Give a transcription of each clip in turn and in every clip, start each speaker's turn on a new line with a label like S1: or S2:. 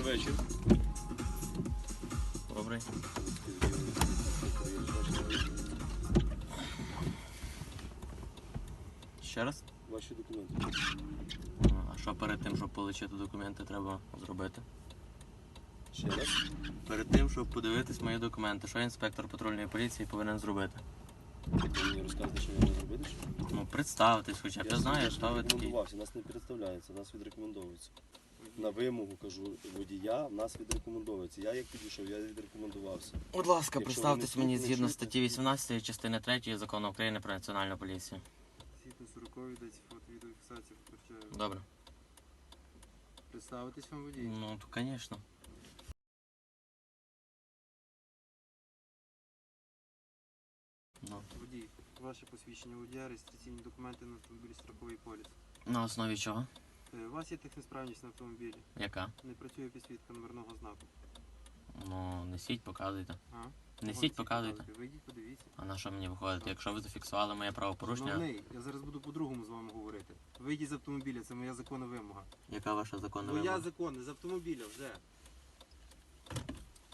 S1: Добрий вечір.
S2: Добрий. Ще раз?
S1: Ваші документи.
S2: А що перед тим, щоб отримати документи, треба зробити?
S1: Ще раз.
S2: Перед тим, щоб подивитись мої документи, що інспектор патрульної поліції повинен зробити?
S1: Ви мені розказуєте, що мені зробити?
S2: Ну, представтесь хоча б. Я знаю, що ви такий.
S1: відрекомендувався, нас не представляється, нас відрекомендовується. На вимогу кажу водія, нас відрекомендовується. Я як підійшов, я відрекомендувався.
S2: Будь ласка,
S1: Якщо
S2: представтесь
S1: ви не
S2: мені
S1: чуєте,
S2: згідно
S1: не
S2: статті 18 частини 3 закону України про національну поліцію.
S3: Згідно 40 дать фото відеофіксації включаю.
S2: Добре.
S3: Представитись вам водій.
S2: Ну, то, звісно. Ну,
S3: Водій. Ваше посвідчення водія, реєстраційні документи на автомобілі страховий поліс.
S2: на основі чого?
S3: Е, У вас є технесправність на автомобілі.
S2: Яка?
S3: Не працює підсвітка номерного знаку.
S2: Ну, несіть, показуйте.
S3: А?
S2: Несіть, показуйте.
S3: Вийдіть, подивіться.
S2: А на що мені виходить? Якщо ви зафіксували моє правопорушення,
S3: Шановний, я зараз буду по-другому з вами говорити. Вийдіть з автомобіля, це моя законна вимога.
S2: яка ваша законна вимога?
S3: Моя законна, з автомобіля вже.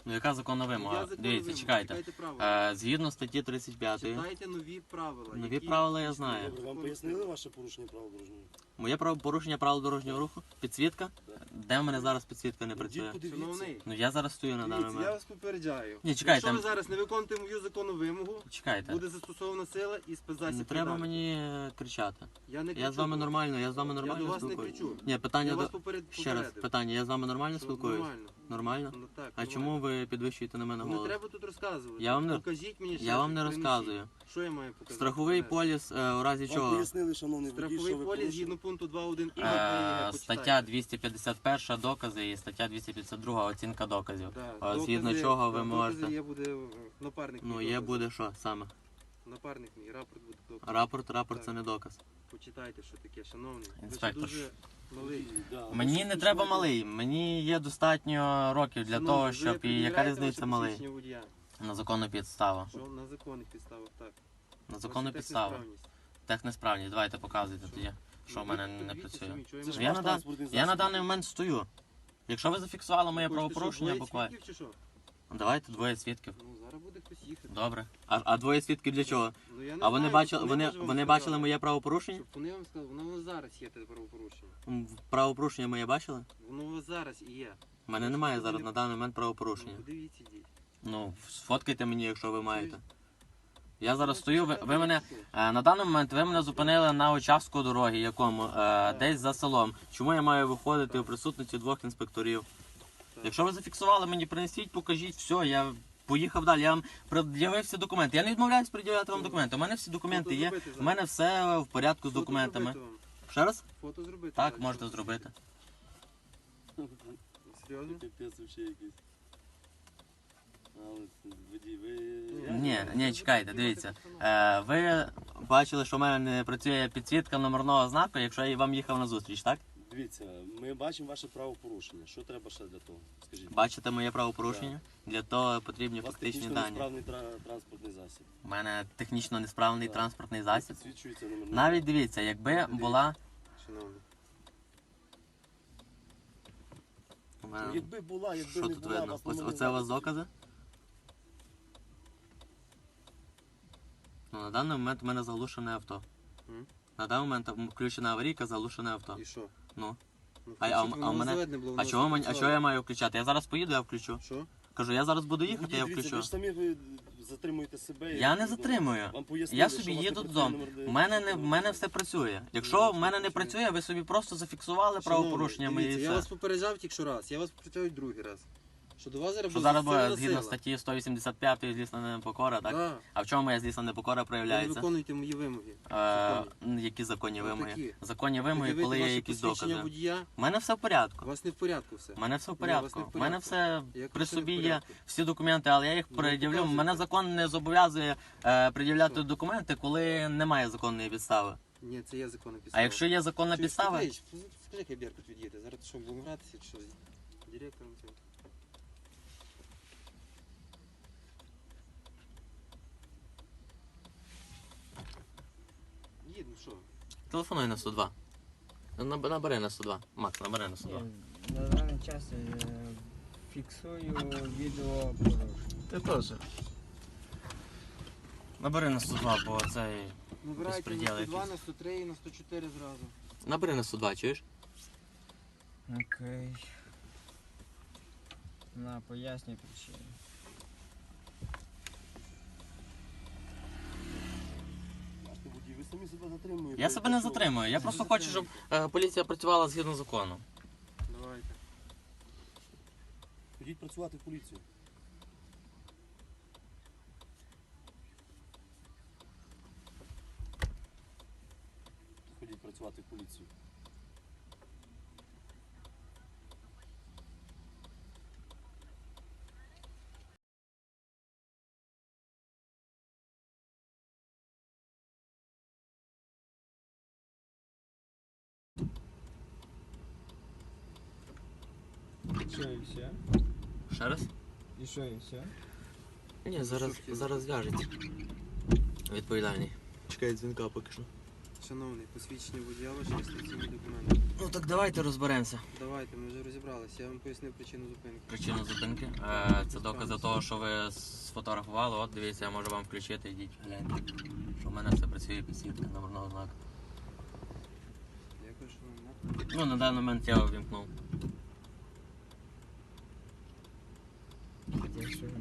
S2: Ну, яка законна вимога?
S3: Моя законна
S2: Дивіться,
S3: вимога.
S2: чекайте.
S3: Читайте правила.
S2: Е, згідно статті 35,
S3: Читайте нові правила.
S2: Нові
S3: які
S2: правила я знаю.
S1: Добре, вам пояснили ваше порушення правил дорожнього?
S2: моє правопорушення правил дорожнього руху, підсвітка. Де в мене зараз підсвітка не працює?
S3: Шановний,
S2: Ну я зараз стою на даний
S3: дивіться, я
S2: момент.
S3: вас попереджаю.
S2: Ні, чекайте.
S3: Якщо ви зараз не виконуєте мою законну вимогу,
S2: Чекайте.
S3: буде застосована сила і спецзасіб.
S2: Не треба
S3: придатку.
S2: мені е, кричати.
S3: Я не
S2: Я
S3: кричу.
S2: з вами нормально, я з вами
S3: Я
S2: нормально
S3: до вас не
S2: спілкуюся.
S3: кричу.
S2: Ні, питання
S3: Я
S2: до
S3: вас поперед...
S2: ще раз.
S3: попередив.
S2: Питання. Я з вами нормально
S3: Що
S2: спілкуюсь?
S3: Нормально.
S2: Нормально?
S3: Ну так.
S2: А
S3: нормально.
S2: чому ви підвищуєте на мене
S3: Не
S2: голос?
S3: треба тут розказувати.
S2: Я вам не-
S3: Покажіть мені,
S2: Я вам не розказую.
S3: Що я маю показати?
S2: Страховий поліс е, у разі
S1: Вам
S2: чого?
S1: пояснили, шановний водій,
S3: Страховий
S1: що ви
S3: поліс
S1: порушили?
S3: згідно пункту 2.1 і
S2: Е, Стаття 251 докази і стаття 252 оцінка доказів. А згідно чого ви можете?
S3: Є буде е, напарник.
S2: Ну
S3: мій
S2: є
S3: доказ.
S2: буде що саме?
S3: Напарник мій, рапорт буде доказ.
S2: Рапорт, рапорт
S3: Так.
S2: це не доказ.
S3: Почитайте, що таке, шановний. Ви
S2: Інспектор.
S3: ще дуже
S2: Мені не треба малий, мені є достатньо років для того,
S3: ви
S2: щоб і яка
S3: перевіряєте
S2: різниця
S3: ваше
S2: малий
S3: посвідчення водія?
S2: на законну підставу.
S3: Що на законних підставах, так.
S2: На законну
S3: Ваша
S2: підставу.
S3: технесправність.
S2: Технесправність, давайте показуйте тоді, що в
S3: Ну,
S2: мене
S3: ви
S2: не
S3: подивіться
S2: працює.
S3: самі, я
S1: Це ж.
S2: Я
S1: ваш
S2: на дан-
S1: транспортний
S2: Я на
S1: засіб.
S2: даний момент стою. Якщо ви зафіксували моє
S3: Хочете,
S2: правопорушення,
S3: двоє
S2: буквально.
S3: свідків чи що?
S2: Давайте двоє свідків.
S3: Ну, зараз буде хтось їхати.
S2: Добре. А, а двоє свідків для чого?
S3: Ну, я не
S2: А вони
S3: знаю,
S2: бачили, вони,
S3: вам
S2: вони
S3: сказали.
S2: бачили моє правопорушення?
S3: Щоб вони вам сказали, воно у вас зараз є те правопорушення.
S2: М, Правопорушення моє бачили?
S3: Воно у вас зараз і є.
S2: У мене немає зараз на даний момент
S3: Ну,
S2: правопорушення.
S3: подивіться, йдіть.
S2: Ну, сфоткайте мені, якщо ви маєте. Я зараз стою, ви, ви мене е, на даний момент ви мене зупинили на участку дороги, якому е, десь за селом. Чому я маю виходити у присутності двох інспекторів? Якщо ви зафіксували, мені принесіть, покажіть, все, я поїхав далі. Я вам пред'явив всі документи. Я не відмовляюсь пред'являти вам документи. У мене всі документи є.
S3: зробити
S2: У мене все в порядку з
S3: Фото
S2: документами.
S3: зробити вам.
S2: Ще раз?
S3: Фото зробити.
S2: Так, можете зробити.
S3: Серйозно?
S1: Капець вообще якийсь. Але це водій, ви...
S2: Ні, ні, чекайте, дивіться. Е, ви бачили, що в мене не працює підсвітка номерного знаку, якщо я вам їхав на зустріч, так?
S1: Дивіться, ми бачимо ваше правопорушення. Що треба ще для того? Скажіть.
S2: Бачите моє правопорушення? Для того потрібні
S1: У вас
S2: фактичні
S1: технічно
S2: дані.
S1: несправний тра- транспортний засіб.
S2: У мене технічно несправний
S1: Так.
S2: транспортний засіб.
S1: Підсвічується
S2: Навіть дивіться, якби
S1: Дивіться.
S2: була.
S3: Шановний.
S2: У мене-
S1: Якби була, якби
S2: Що
S1: не
S2: тут
S1: була,
S2: видно?
S1: вас
S2: Ось
S1: номерний
S2: оце у вас
S1: знак.
S2: докази? Ну, на даний момент у мене заглушене авто.
S3: М?
S2: На даний момент включена аварійка, заглушене авто.
S3: І що?
S2: Ну.
S3: Ну,
S2: А- а-
S3: включіть,
S2: а
S3: воно
S2: мене-
S3: заведене було,
S2: А чого мені, а чого я маю включати? Я зараз поїду, я включу.
S3: Що?
S2: Кажу, я зараз буду
S1: Ну,
S2: їхати, я
S1: дивіться,
S2: включу.
S1: Ви ж самі ви затримуєте себе.
S2: Я не затримую.
S1: Вам пояснили,
S2: Я
S1: що
S2: собі
S1: у вас
S2: їду
S1: не
S2: додому. У мене не в мене все працює. Якщо в мене не працює, ви собі просто зафіксували правопорушення
S3: моєї
S2: мої. і
S3: дивіться, Я вас попереджав тільки що раз, я вас попереджаю другий раз. Що до вас зараз
S2: Що
S3: буде
S2: зараз буде
S3: застосована
S2: згідно
S3: сила.
S2: статті 185 злісна непокора, так?
S3: Да.
S2: А в чому моя злісна непокора
S3: Ви не
S2: проявляється?
S3: виконуєте мої вимоги.
S2: Е,
S3: законні.
S2: які законні
S3: Ну,
S2: вимоги?
S3: такі.
S2: Законні вимоги,
S3: Пред'явити
S2: коли є
S3: ваше
S2: якісь
S3: посвідчення
S2: докази.
S3: водія,
S2: У мене все в порядку.
S3: у вас не в порядку все.
S2: У мене все в
S3: Ні, у вас
S2: порядку.
S3: не в
S2: У мене
S3: порядку.
S2: все
S3: Як
S2: при
S3: це не в
S2: собі є
S3: порядку?
S2: всі документи, але я їх
S3: Ну,
S2: пред'явлю.
S3: показуйте.
S2: Мене закон не зобов'язує е, пред'являти документи, коли немає законної підстави.
S3: Ні, це є законна підстава.
S2: А якщо є законна
S3: Чуєш,
S2: підстава,
S3: Сергій, Скажи, хай Беркут від'їде. Зараз що, будемо гратися чи що? з Директором цим. Їдь, ну що?
S2: Телефонуй на 102. Наб- Набери на 102. Макс, набери на 102.
S4: На даний час е, фіксую відео порушень.
S2: Ти теж. Набери на 102, бо цей.
S3: Набирайте на
S2: Безпреділ
S3: 102,
S2: якийсь.
S3: на 103 і на 104 зразу.
S2: Набери на 102, чуєш?
S4: Окей. На пояснюй причину.
S1: Бачите, водій, ви самі себе затримую.
S2: Я себе не затримую. Я просто хочу, щоб е, поліція працювала згідно закону.
S3: Давайте.
S1: Ходіть працювати в поліцію. Ходіть працювати в поліцію.
S4: Що і все?
S2: Ще раз?
S4: І що і все?
S2: Ні, зараз, зараз зв'яжеться. Відповідальний. Чекай дзвінка поки що.
S3: Шановний, посвідчення водія ваші реєстраційні документи.
S2: Ну так давайте розберемося.
S3: Давайте, ми вже розібралися. Я вам пояснив причину зупинки.
S2: Причину зупинки. Е, це докази того, що ви сфотографували. От дивіться, я можу вам включити, йдіть, гляньте. Що в мене все працює підсвітка номерного знаку.
S3: Дякую, що вам.
S2: Ну, на даний момент я його вімкнув.
S4: Я що не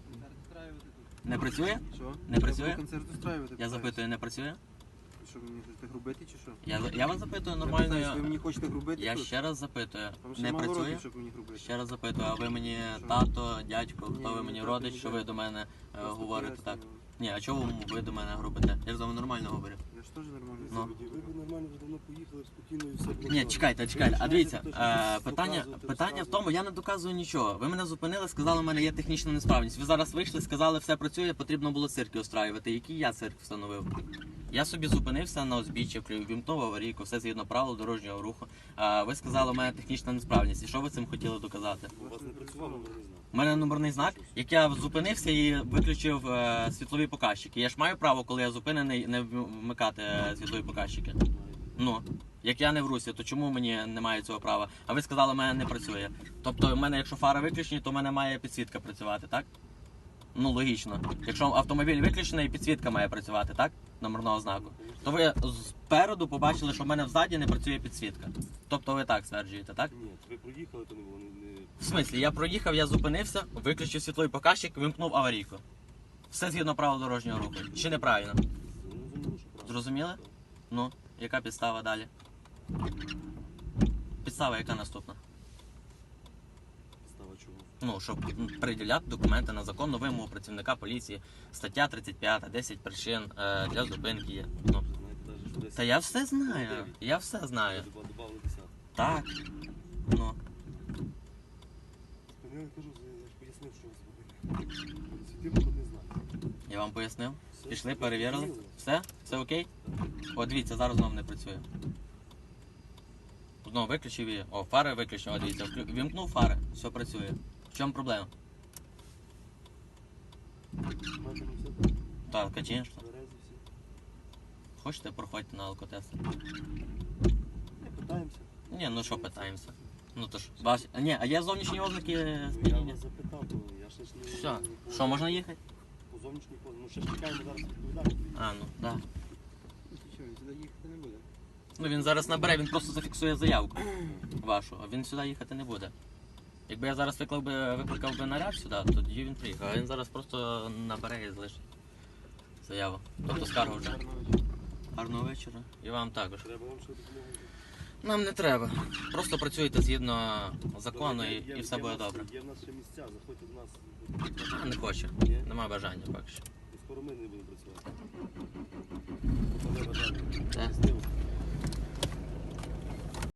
S3: Тут.
S2: Не працює?
S3: Що?
S2: Не працює?
S3: Я концерт устраювати.
S2: Я
S3: питаюсь.
S2: запитую, не працює?
S3: Що, ви мені хочете грубити чи що?
S2: Я, я вас запитую
S3: Я
S2: нормально.
S3: питаюсь, ви
S2: Я,
S3: мені хочете грубити
S2: я
S3: тут?
S2: ще раз запитую. Не
S3: мало
S2: працює?
S3: років, щоб мені грубити.
S2: Ще раз запитую, а ви мені
S3: Що?
S2: тато, дядько,
S3: Ні,
S2: хто ви
S3: ні,
S2: мені
S3: тато,
S2: родич, що ви
S3: дядько.
S2: до мене е,
S3: Просто
S2: говорите так?
S3: пояснюю.
S2: Ні, а чого ви до мене грубите? Я ж з вами нормально говорю.
S3: Я ж теж нормально.
S2: Ну.
S1: Ви б нормально вже давно поїхали спокійно і все було.
S2: Ні, чекайте, чекайте. А дивіться, е, питання, питання в тому, я не доказую нічого. Ви мене зупинили, сказали, у мене є технічна несправність. Ви зараз вийшли, сказали, все працює, потрібно було цирки устраювати. Який я цирк встановив? Я собі зупинився на узбіччі, вімкнув аварійку, все згідно правил дорожнього руху. А ви сказали, у мене технічна несправність. І що ви цим хотіли доказати?
S1: У вас не працював знак.
S2: У мене номерний знак, як я зупинився і виключив е, світлові показчики. Я ж маю право, коли я зупинений, не вмикати е, світлові показчики. Ну, як я не в русі, то чому мені немає цього права? А ви сказали, у мене не працює. Тобто, в мене, якщо фари виключені, то в мене має підсвітка працювати, так? Ну, логічно. Якщо автомобіль виключений, підсвітка має працювати, так? Номерного знаку. То ви спереду побачили, що в мене взаді не працює підсвітка. Тобто ви так стверджуєте, так?
S1: Ні, ви проїхали, то не було.
S2: В смислі, я проїхав, я зупинився, виключив світловий показчик, вимкнув аварійку. Все згідно правил дорожнього руху. Чи неправильно? Зрозуміли? Ну, яка підстава далі? Підстава яка наступна?
S1: Става чого?
S2: Ну, щоб приділяти документи на законну вимогу працівника поліції. Стаття 35, 10 причин е, для зупинки є. Ну. Та я все знаю. Я все знаю.
S1: 10.
S2: Так. Ну.
S1: Я кажу, я ж пояснив, що ви зробили. Світив номерний знак.
S2: Я вам пояснив.
S1: Все,
S2: Пішли, перевірили. Все? Все окей? О, дивіться, зараз знову не працює. Знову виключив її. О, фари виключив, О, дивіться, вклю- вімкнув фари, все працює. В чому проблема?
S1: Все так?
S2: Так, звісно.
S1: Всі.
S2: Хочете, проходьте на алкотест?
S1: Не питаємося.
S2: Ні, ну що питаємося. Ну то ж, бач... а, ні, а є зовнішні ознаки
S1: Ну, Я
S2: сп'яніння?
S1: вас запитав, то я ще ж не...
S2: Все, що, можна їхати?
S1: По зовнішній позі. Ну ще ж чекаємо зараз відповідальність.
S2: А, ну, да.
S3: Ну, Що, він сюди їхати не буде.
S2: Ну він зараз набере, він просто зафіксує заявку вашу, а він сюди їхати не буде. Якби я зараз викликав би, викликав би наряд сюди, тоді він приїхав. А він зараз просто набере і залишить заяву. Тобто скаргу вже.
S3: Гарного вечора.
S2: Гарного вечора. І вам також.
S1: Треба вам ще допомогу.
S2: Нам не треба. Просто працюйте згідно закону і, і все буде добре.
S1: Є в нас ще місця, заходьте до нас.
S2: Я не
S1: хоче.
S2: Немає бажання поки що.
S1: Скоро ми не будемо працювати. Буде бажання.
S2: Так.